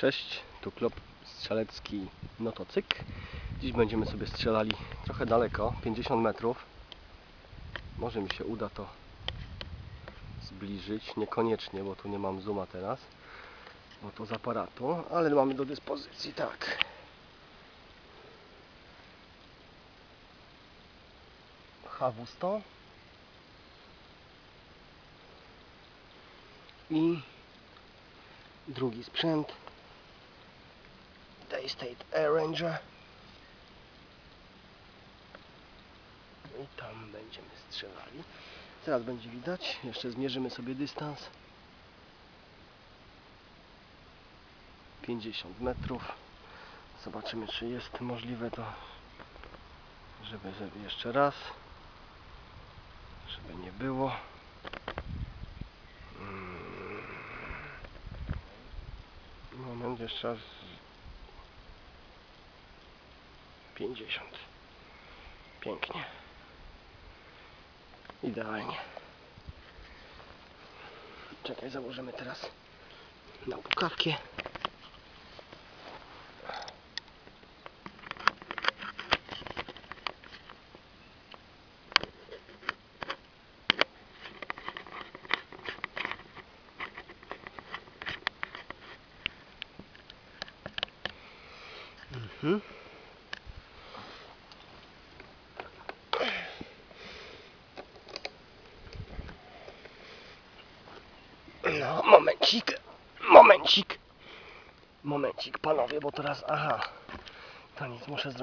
Cześć, tu klub strzelecki Notocyk. Dziś będziemy sobie strzelali trochę daleko, 50 metrów. Może mi się uda to zbliżyć, niekoniecznie, bo tu nie mam zooma teraz, bo to z aparatu, ale mamy do dyspozycji, tak. H100 i drugi sprzęt Daystate Air Ranger. I tam będziemy strzelali. Teraz będzie widać. Jeszcze zmierzymy sobie dystans. 50 metrów. Zobaczymy czy jest możliwe to żeby żeby jeszcze raz żeby nie było. Mm. Moment, jeszcze raz. 50. Pięknie. Idealnie. Czekaj, założymy teraz na pukawkę. Mhm. No, momencik, momencik, momencik, panowie, bo teraz, aha, to nic muszę zrobić.